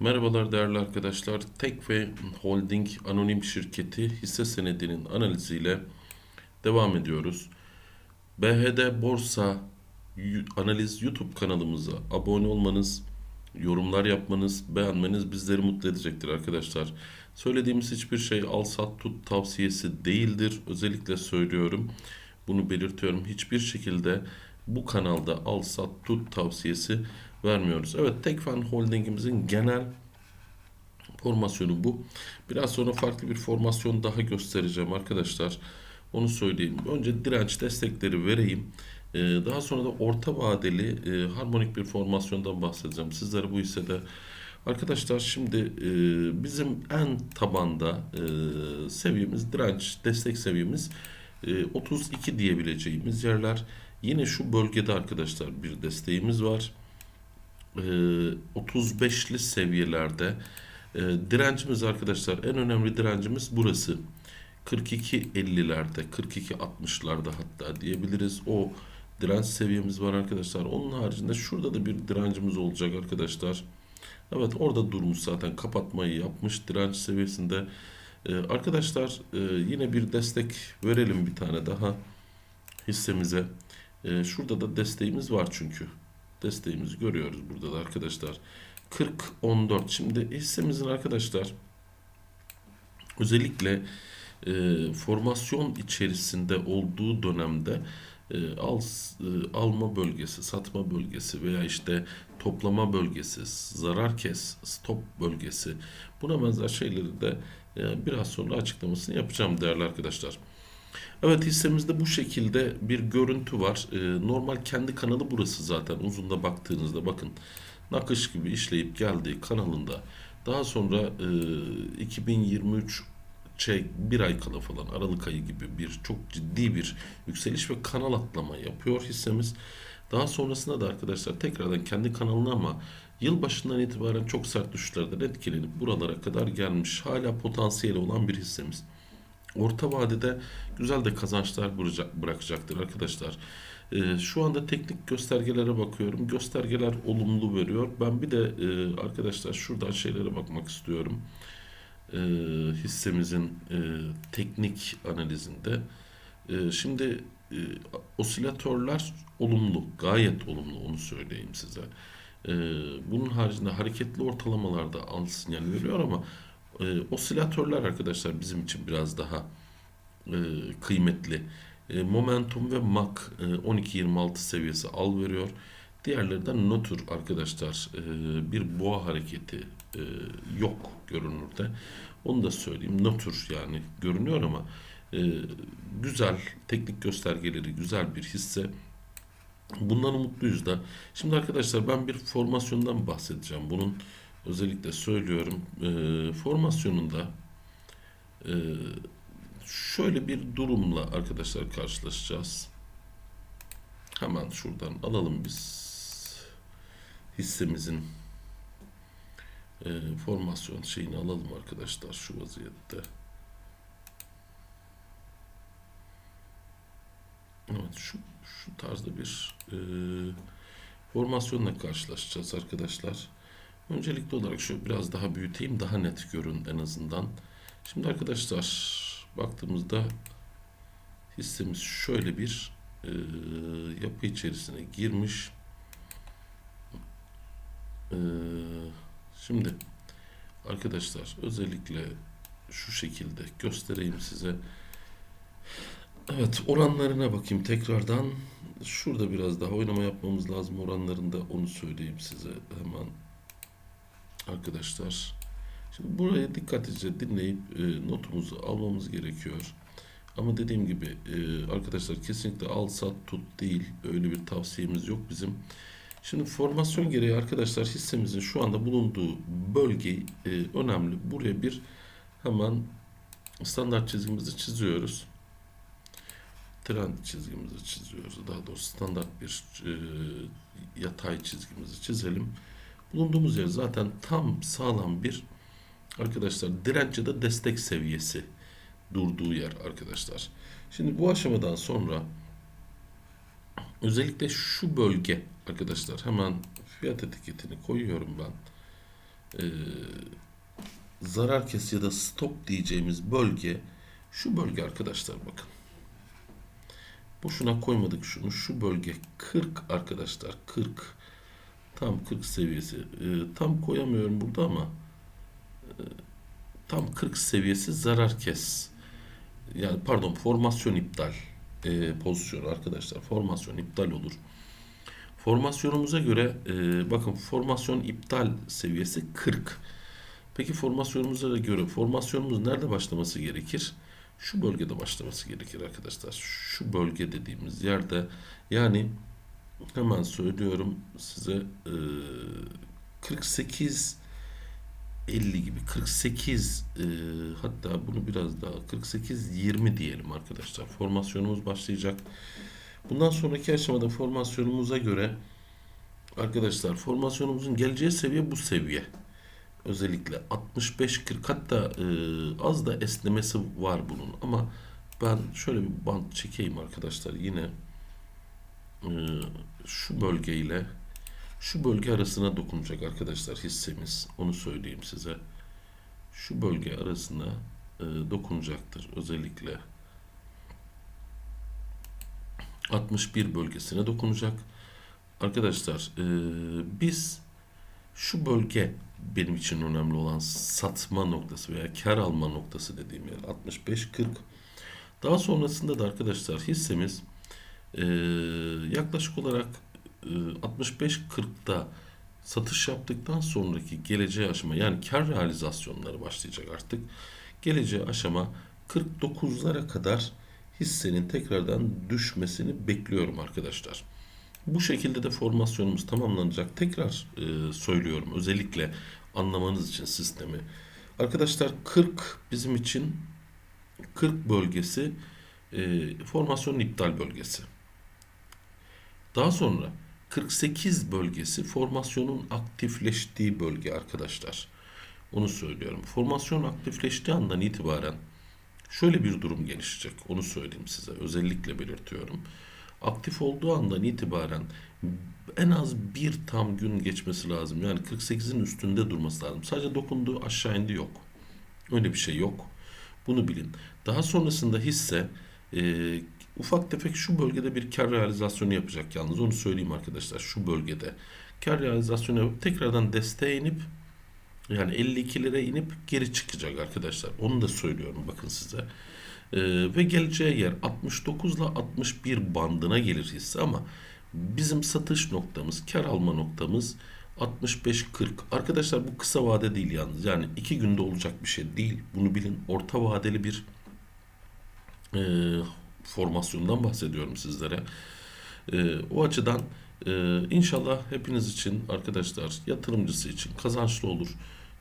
Merhabalar değerli arkadaşlar. Tek ve Holding Anonim Şirketi hisse senedinin analiziyle devam ediyoruz. BHD Borsa Analiz YouTube kanalımıza abone olmanız, yorumlar yapmanız, beğenmeniz bizleri mutlu edecektir arkadaşlar. Söylediğimiz hiçbir şey al sat tut tavsiyesi değildir. Özellikle söylüyorum. Bunu belirtiyorum. Hiçbir şekilde bu kanalda al sat tut tavsiyesi vermiyoruz. Evet Tekfen Holding'imizin genel formasyonu bu. Biraz sonra farklı bir formasyon daha göstereceğim arkadaşlar. Onu söyleyeyim. Önce direnç destekleri vereyim. Ee, daha sonra da orta vadeli e, harmonik bir formasyondan bahsedeceğim. Sizlere bu hissede Arkadaşlar şimdi e, bizim en tabanda e, seviyemiz direnç destek seviyemiz e, 32 diyebileceğimiz yerler. Yine şu bölgede arkadaşlar bir desteğimiz var. E, 35'li seviyelerde e, direncimiz arkadaşlar en önemli direncimiz burası. 42.50'lerde, 42.60'larda hatta diyebiliriz. O direnç seviyemiz var arkadaşlar. Onun haricinde şurada da bir direncimiz olacak arkadaşlar. Evet orada durmuş zaten kapatmayı yapmış direnç seviyesinde. Ee, arkadaşlar e, yine bir destek verelim bir tane daha hissemize. Ee, şurada da desteğimiz var çünkü. Desteğimizi görüyoruz burada da arkadaşlar. 40-14. Şimdi hissemizin arkadaşlar özellikle e, formasyon içerisinde olduğu dönemde e, al, e, alma bölgesi, satma bölgesi veya işte toplama bölgesi, zarar kes, stop bölgesi buna benzer şeyleri de e, biraz sonra açıklamasını yapacağım değerli arkadaşlar. Evet hissemizde bu şekilde bir görüntü var. E, normal kendi kanalı burası zaten uzunda baktığınızda bakın nakış gibi işleyip geldiği kanalında daha sonra e, 2023 şey bir ay kala falan Aralık ayı gibi bir çok ciddi bir yükseliş ve kanal atlama yapıyor hissemiz. Daha sonrasında da arkadaşlar tekrardan kendi kanalına ama yılbaşından itibaren çok sert düşüşlerden etkilenip buralara kadar gelmiş. Hala potansiyeli olan bir hissemiz. Orta vadede güzel de kazançlar bırakacak- bırakacaktır arkadaşlar. Ee, şu anda teknik göstergelere bakıyorum. Göstergeler olumlu veriyor. Ben bir de e, arkadaşlar şuradan şeylere bakmak istiyorum e, hissemizin e, teknik analizinde. E, şimdi e, osilatörler olumlu, gayet olumlu onu söyleyeyim size. Bunun haricinde hareketli ortalamalarda al sinyal veriyor ama e, osilatörler arkadaşlar bizim için biraz daha e, kıymetli. E, momentum ve MAC e, 12-26 seviyesi al veriyor. Diğerleri de nötr arkadaşlar. E, bir boğa hareketi e, yok görünürde. Onu da söyleyeyim. Nötr yani görünüyor ama e, güzel teknik göstergeleri güzel bir hisse. Bundan umutluyuz da. Şimdi arkadaşlar ben bir formasyondan bahsedeceğim. Bunun özellikle söylüyorum. E, formasyonunda e, şöyle bir durumla arkadaşlar karşılaşacağız. Hemen şuradan alalım biz hissemizin e, formasyon şeyini alalım arkadaşlar şu vaziyette. Evet şu, şu tarzda bir e, formasyonla karşılaşacağız arkadaşlar. Öncelikli olarak şöyle biraz daha büyüteyim daha net görün en azından. Şimdi arkadaşlar baktığımızda hissemiz şöyle bir e, yapı içerisine girmiş. E, şimdi arkadaşlar özellikle şu şekilde göstereyim size. Evet oranlarına bakayım tekrardan. Şurada biraz daha oynama yapmamız lazım oranlarında onu söyleyeyim size hemen arkadaşlar. Şimdi buraya dikkatlice dinleyip e, notumuzu almamız gerekiyor. Ama dediğim gibi e, arkadaşlar kesinlikle al sat tut değil. Öyle bir tavsiyemiz yok bizim. Şimdi formasyon gereği arkadaşlar hissemizin şu anda bulunduğu bölge e, önemli. Buraya bir hemen standart çizgimizi çiziyoruz. Trend çizgimizi çiziyoruz. Daha doğrusu standart bir e, yatay çizgimizi çizelim. Bulunduğumuz yer zaten tam sağlam bir arkadaşlar direnç ya da destek seviyesi durduğu yer arkadaşlar. Şimdi bu aşamadan sonra özellikle şu bölge arkadaşlar hemen fiyat etiketini koyuyorum ben. e, zarar kes ya da stop diyeceğimiz bölge şu bölge arkadaşlar bakın. Boşuna koymadık şunu. Şu bölge 40 arkadaşlar. 40. Tam 40 seviyesi. Ee, tam koyamıyorum burada ama e, tam 40 seviyesi zarar kes. Yani pardon formasyon iptal e, pozisyonu arkadaşlar. Formasyon iptal olur. Formasyonumuza göre e, bakın formasyon iptal seviyesi 40. Peki formasyonumuza göre formasyonumuz nerede başlaması gerekir? Şu bölgede başlaması gerekir arkadaşlar. Şu bölge dediğimiz yerde yani hemen söylüyorum size e, 48 50 gibi 48 e, hatta bunu biraz daha 48 20 diyelim arkadaşlar. Formasyonumuz başlayacak. Bundan sonraki aşamada formasyonumuza göre arkadaşlar formasyonumuzun geleceği seviye bu seviye. Özellikle 65-40 hatta e, az da esnemesi var bunun ama ben şöyle bir bant çekeyim arkadaşlar yine e, şu bölgeyle şu bölge arasına dokunacak arkadaşlar hissemiz onu söyleyeyim size. Şu bölge arasına e, dokunacaktır özellikle. 61 bölgesine dokunacak. Arkadaşlar e, biz şu bölge benim için önemli olan satma noktası veya kar alma noktası dediğim yer 65-40. Daha sonrasında da arkadaşlar hissemiz e, yaklaşık olarak e, 65-40'da satış yaptıktan sonraki geleceği aşama yani kar realizasyonları başlayacak artık. Geleceği aşama 49'lara kadar hissenin tekrardan düşmesini bekliyorum arkadaşlar. Bu şekilde de formasyonumuz tamamlanacak. Tekrar e, söylüyorum özellikle anlamanız için sistemi. Arkadaşlar 40 bizim için 40 bölgesi e, formasyonun iptal bölgesi. Daha sonra 48 bölgesi formasyonun aktifleştiği bölge arkadaşlar. Onu söylüyorum. Formasyon aktifleştiği andan itibaren şöyle bir durum gelişecek. Onu söyleyeyim size. Özellikle belirtiyorum aktif olduğu andan itibaren en az bir tam gün geçmesi lazım. Yani 48'in üstünde durması lazım. Sadece dokunduğu aşağı indi yok. Öyle bir şey yok. Bunu bilin. Daha sonrasında hisse e, ufak tefek şu bölgede bir kar realizasyonu yapacak yalnız onu söyleyeyim arkadaşlar şu bölgede. Kar realizasyonu yapıp tekrardan desteğe inip yani 52 lira inip geri çıkacak arkadaşlar. Onu da söylüyorum bakın size. Ee, ve geleceği yer 69 ile 61 bandına gelir hisse ama bizim satış noktamız, kar alma noktamız 65-40. Arkadaşlar bu kısa vade değil yalnız. Yani iki günde olacak bir şey değil. Bunu bilin. Orta vadeli bir e, formasyondan bahsediyorum sizlere. E, o açıdan e, inşallah hepiniz için arkadaşlar yatırımcısı için kazançlı olur.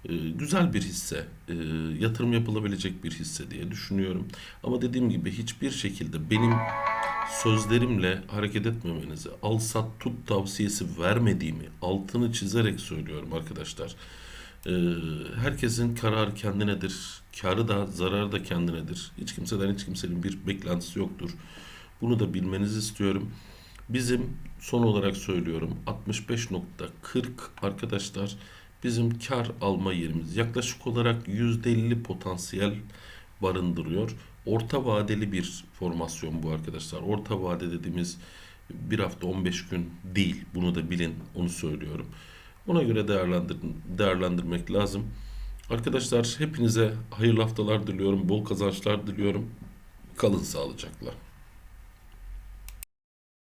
E, güzel bir hisse, e, yatırım yapılabilecek bir hisse diye düşünüyorum. Ama dediğim gibi hiçbir şekilde benim sözlerimle hareket etmemenizi, al sat tut tavsiyesi vermediğimi altını çizerek söylüyorum arkadaşlar. E, herkesin kararı kendinedir. Karı da zararı da kendinedir. Hiç kimseden hiç kimsenin bir beklentisi yoktur. Bunu da bilmenizi istiyorum. Bizim son olarak söylüyorum 65.40 arkadaşlar bizim kar alma yerimiz. Yaklaşık olarak %50 potansiyel barındırıyor. Orta vadeli bir formasyon bu arkadaşlar. Orta vade dediğimiz bir hafta 15 gün değil. Bunu da bilin. Onu söylüyorum. Ona göre değerlendir değerlendirmek lazım. Arkadaşlar hepinize hayırlı haftalar diliyorum. Bol kazançlar diliyorum. Kalın sağlıcakla.